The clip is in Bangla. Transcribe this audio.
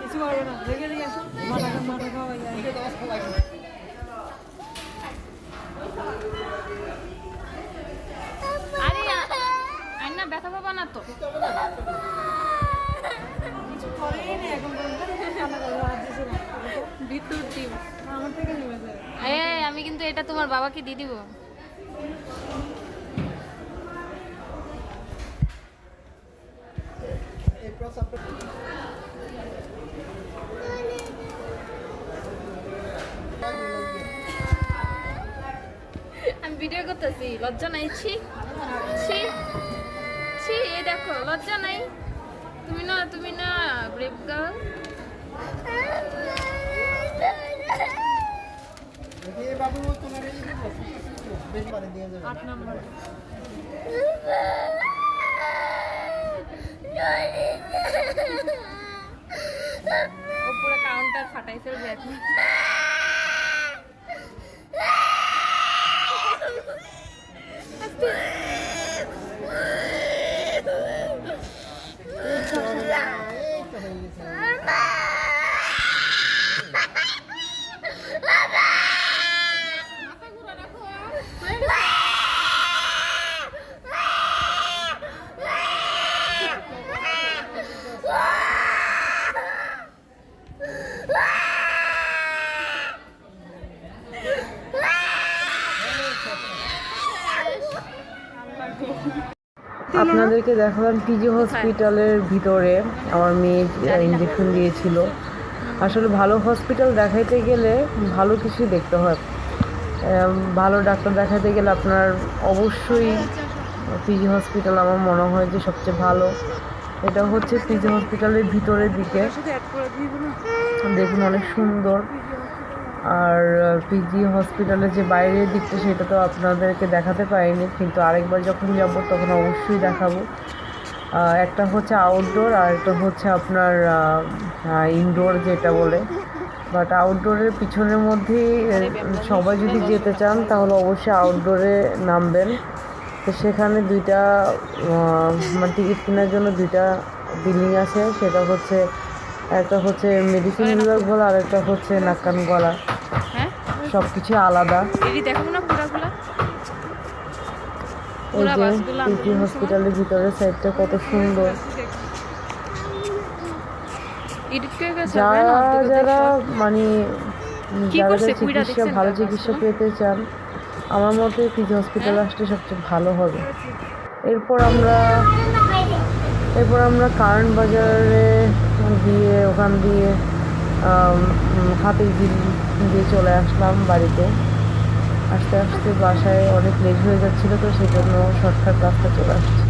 কিছু না দেখে দিয়ে মাথা মাথা খাওয়া যায় আরে আইনা ব্যথা পাবা না। তো। ভিতর টিম আমার থেকে নেমে এই আমি কিন্তু এটা তোমার বাবাকে দিয়ে দিব। আমি ভিডিও করতেছি লজ্জা নাই ছি। ছি ছি এই দেখো লজ্জা নাই। তুমি না তুমি না ব্রেভ গার্ল বাবু তোমার এই বেশি পানি দিয়ে যাবে। আট নম্বর। ও পুরো কাউন্টার ফাটাই ফেলবে এখন আপনাদেরকে দেখালাম পিজি হসপিটালের ভিতরে। আমার মেয়ে ইঞ্জেকশন দিয়েছিল। আসলে ভালো হসপিটাল দেখাইতে গেলে ভালো কিছুই দেখতে হয়। ভালো ডাক্তার দেখাতে গেলে আপনার অবশ্যই পিজি হসপিটাল আমার মনে হয় যে সবচেয়ে ভালো। এটা হচ্ছে পিজি হসপিটালের ভিতরের দিকে। দেখুন অনেক সুন্দর। আর পিজি হসপিটালের যে বাইরের দিকটা সেটা তো আপনাদেরকে দেখাতে পারিনি, কিন্তু আরেকবার যখন যাব তখন অবশ্যই দেখাবো। একটা হচ্ছে আউটডোর আর একটা হচ্ছে আপনার ইনডোর যেটা বলে। বাট আউটডোরের পিছনের মধ্যেই সবাই যদি যেতে চান তাহলে অবশ্যই আউটডোরে নামবেন। তো সেখানে দুইটা মানে টিকিট কেনার জন্য দুইটা বিল্ডিং আছে। সেটা হচ্ছে, একটা হচ্ছে মেডিসিন বিভাগ বলা আর একটা হচ্ছে নাক কান গলা। হ্যাঁ? সব কিছু আলাদা। এটি দেখো না পুরাগুলা? এই যে হসপিটালের ভিতরে সাইডটা কত সুন্দর। যারা যারা মানে যারা চিকিৎসা ভালো চিকিৎসা পেতে চান আমার মতে পিজি হসপিটাল? আসলে সবচেয়ে ভালো হবে। এরপর আমরা এরপর আমরা কারণ বাজারে গিয়ে ওখান দিয়ে হাতির দিয়ে চলে আসলাম বাড়িতে, আস্তে আস্তে বাসায় অনেক লেট হয়ে যাচ্ছিল তো সেই জন্য শর্টকাট রাস্তা চলে আসছে।